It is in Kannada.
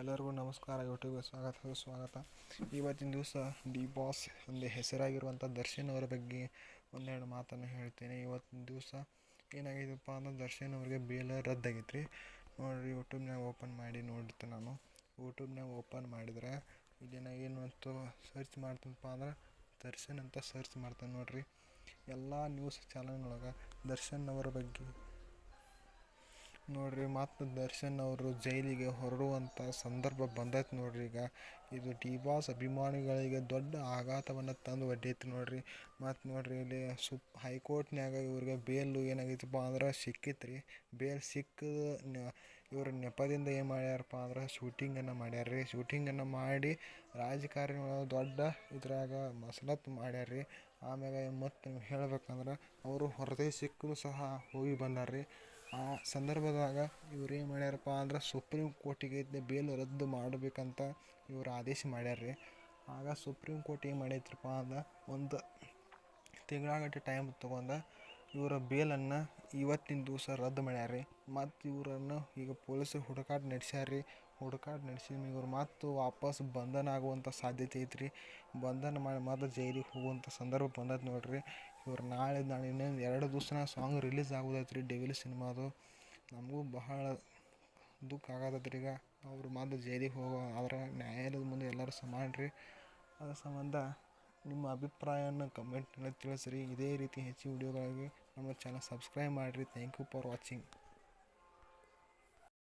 ಎಲ್ಲರಿಗೂ ನಮಸ್ಕಾರ ಯೂಟ್ಯೂಬ್ಗೆ ಸ್ವಾಗತ ಸ್ವಾಗತ ಇವತ್ತಿನ ದಿವಸ ಡಿ ಬಾಸ್ ಒಂದು ಹೆಸರಾಗಿರುವಂಥ ದರ್ಶನ್ ಅವರ ಬಗ್ಗೆ ಒಂದೆರಡು ಮಾತನ್ನು ಹೇಳ್ತೇನೆ ಇವತ್ತಿನ ದಿವಸ ಏನಾಗಿದೆಪ್ಪ ಅಂದ್ರೆ ದರ್ಶನ್ ಅವ್ರಿಗೆ ಬೇಲ ರದ್ದಾಗೈತೆ ರೀ ನೋಡಿರಿ ಯೂಟ್ಯೂಬ್ನಾಗ ಓಪನ್ ಮಾಡಿ ನೋಡಿರ್ತೆ ನಾನು. ಯೂಟ್ಯೂಬ್ನಾಗ ಓಪನ್ ಮಾಡಿದ್ರೆ ಇಲ್ಲಿನ ಏನು ಅಂತ ಸರ್ಚ್ ಮಾಡ್ತೀನಪ್ಪ ಅಂದ್ರೆ ದರ್ಶನ್ ಅಂತ ಸರ್ಚ್ ಮಾಡ್ತೇನೆ ನೋಡಿರಿ. ಎಲ್ಲ ನ್ಯೂಸ್ ಚಾನಲ್ನೊಳಗೆ ದರ್ಶನ್ ಅವರ ಬಗ್ಗೆ ನೋಡ್ರಿ, ಮತ್ತು ದರ್ಶನ್ ಅವರು ಜೈಲಿಗೆ ಹೊರಡುವಂಥ ಸಂದರ್ಭ ಬಂದೈತೆ ನೋಡ್ರಿ ಈಗ. ಇದು ಡಿ ಬಾಸ್ ಅಭಿಮಾನಿಗಳಿಗೆ ದೊಡ್ಡ ಆಘಾತವನ್ನು ತಂದು ಒಡ್ಡೈತಿ ನೋಡ್ರಿ. ಮತ್ತು ನೋಡ್ರಿ ಇಲ್ಲಿ ಸುಪ್, ಹೈಕೋರ್ಟ್ನ್ಯಾಗ ಇವ್ರಿಗೆ ಬೇಲು ಏನಾಗೈತಪ್ಪ ಅಂದ್ರೆ ಸಿಕ್ಕಿತ್ತು ರೀ ಬೇಲ್ ಸಿಕ್ಕ ಇವ್ರ ನೆಪದಿಂದ ಏನು ಮಾಡ್ಯಾರಪ್ಪ ಅಂದ್ರೆ ಶೂಟಿಂಗನ್ನು ಮಾಡ್ಯಾರ ರೀ ಶೂಟಿಂಗನ್ನು ಮಾಡಿ ರಾಜಕಾರಣಿ ದೊಡ್ಡ ಇದ್ರಾಗ ಮಸಲತ್ತು ಮಾಡ್ಯಾರ ರೀ ಆಮ್ಯಾಗ ಮತ್ತು ಹೇಳ್ಬೇಕಂದ್ರೆ ಅವರು ಹೊರದೇಶಕ್ಕೂ ಸಹ ಹೋಗಿ ಬಂದಾರ್ರಿ. ಆ ಸಂದರ್ಭದಾಗ ಇವ್ರು ಏನು ಮಾಡ್ಯಾರಪ್ಪ ಅಂದ್ರೆ ಸುಪ್ರೀಂ ಕೋರ್ಟಿಗೆ ಬೇಲ್ ರದ್ದು ಮಾಡಬೇಕಂತ ಇವ್ರು ಆದೇಶ ಮಾಡ್ಯಾರ ರೀ ಆಗ ಸುಪ್ರೀಂ ಕೋರ್ಟ್ ಏನು ಮಾಡೈತ್ರಪ್ಪ ಅಂದ್ರೆ ಒಂದು ತಿಂಗಳಾಗಟ್ಟೆ ಟೈಮ್ ತೊಗೊಂಡು ಇವರ ಬೇಲನ್ನು ಇವತ್ತಿನ ದಿವಸ ರದ್ದು ಮಾಡ್ಯಾರ ರೀ ಮತ್ತು ಇವರನ್ನು ಈಗ ಪೊಲೀಸರು ಹುಡುಕಾಟ ನಡೆಸ್ಯಾರ ರೀ ಹುಡುಕಾಟ ನಡೆಸಿದ ಇವ್ರು ಮತ್ತು ವಾಪಸ್ ಬಂಧನ ಆಗುವಂಥ ಸಾಧ್ಯತೆ ಐತ್ರಿ. ಬಂಧನ ಮಾಡಿ ಮತ್ತು ಜೈಲಿಗೆ ಹೋಗುವಂಥ ಸಂದರ್ಭ ಬಂದೈತೆ ನೋಡ್ರಿ. ಇವ್ರು ನಾಳೆ ನಾಳೆ ಇನ್ನೊಂದು ಎರಡು ದಿವ್ಸನಾಗ ಸಾಂಗ್ ರಿಲೀಸ್ ಆಗೋದೈತೆ ರೀ ಡೆವಿಲ್ ಸಿನಿಮಾದು. ನಮಗೂ ಬಹಳ ದುಃಖ ಆಗತೈತ್ರಿ ಈಗ. ಅವ್ರು ಮಾತು ಜೈಲಿಗೆ ಹೋಗೋ ಆದ್ರೆ ನ್ಯಾಯಾಲಯದ ಮುಂದೆ ಎಲ್ಲರೂ ಸಮಾನ ಅದರ ಸಂಬಂಧ ನಿಮ್ಮ ಅಭಿಪ್ರಾಯವನ್ನು ಕಮೆಂಟ್ನಲ್ಲಿ ತಿಳಿಸ್ರಿ. ಇದೇ ರೀತಿ ಹೆಚ್ಚು ವಿಡಿಯೋಗಾಗಿ ನಮ್ಮ ಚಾನಲ್ ಸಬ್ಸ್ಕ್ರೈಬ್ ಮಾಡಿರಿ. Thank you for watching